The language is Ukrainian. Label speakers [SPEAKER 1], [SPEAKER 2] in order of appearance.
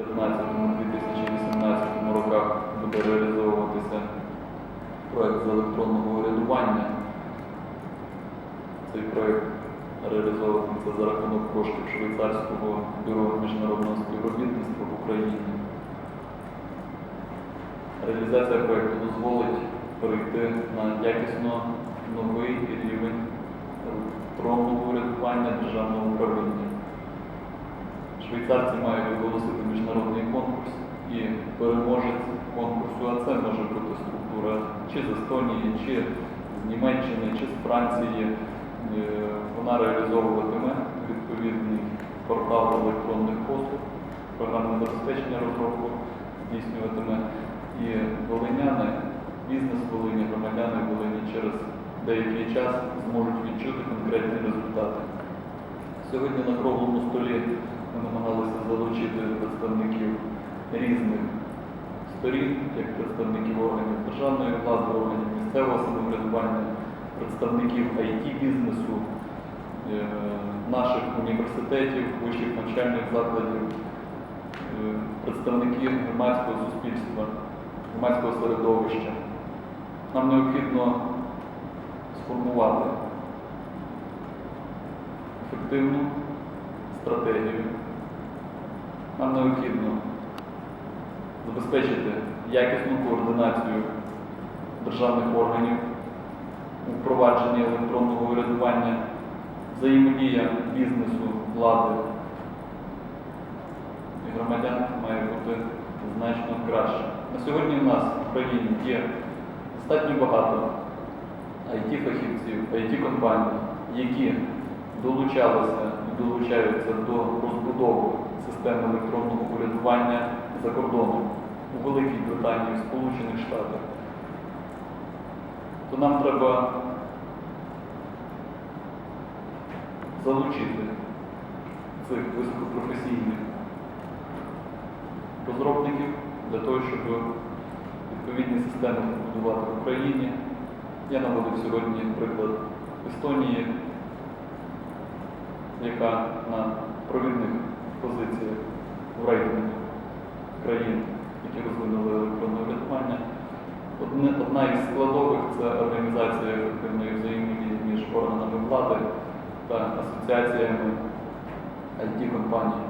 [SPEAKER 1] 2015-2018 роках буде реалізовуватися проєкт з електронного урядування. Цей проєкт реалізовуватиметься за рахунок коштів Швейцарського бюро міжнародного співробітництва в Україні. Реалізація проєкту дозволить перейти на якісно новий рівень електронного урядування державного управління. Швейцарці мають оголосити міжнародний конкурс і переможець конкурсу, а це може бути структура чи з Естонії, чи з Німеччини, чи з Франції. Е, Вона реалізовуватиме відповідний портал електронних послуг, програмне забезпечення розробку здійснюватиме і волиняни, бізнес Волині, громадяни Волині через деякий час зможуть відчути конкретні результати. Сьогодні на круглому столі ми намагалися залучити представників різних сторін, як представників органів державної влади, органів місцевого самоврядування, представників IT-бізнесу, е, наших університетів, вищих навчальних закладів, е, представників громадського суспільства, громадського середовища. Нам необхідно сформувати ефективну стратегію. Нам необхідно забезпечити якісну координацію державних органів у впровадженні електронного урядування, взаємодія бізнесу, влади і громадян має бути значно краще. На сьогодні в нас в країні є достатньо багато IT-фахівців, IT-компаній, які долучалися долучаються до розбудови системи електронного урядування за кордоном у Великій Британії, в Сполучених Штатах, то нам треба залучити цих високопрофесійних розробників для того, щоб відповідні системи побудувати в Україні. Я наводив сьогодні приклад Естонії, яка на провідних позиціях в рейтингу країн, які розвинули електронне урядування. Одна із складових це організація ефективної взаємодії між органами влади та асоціаціями IT-компаній.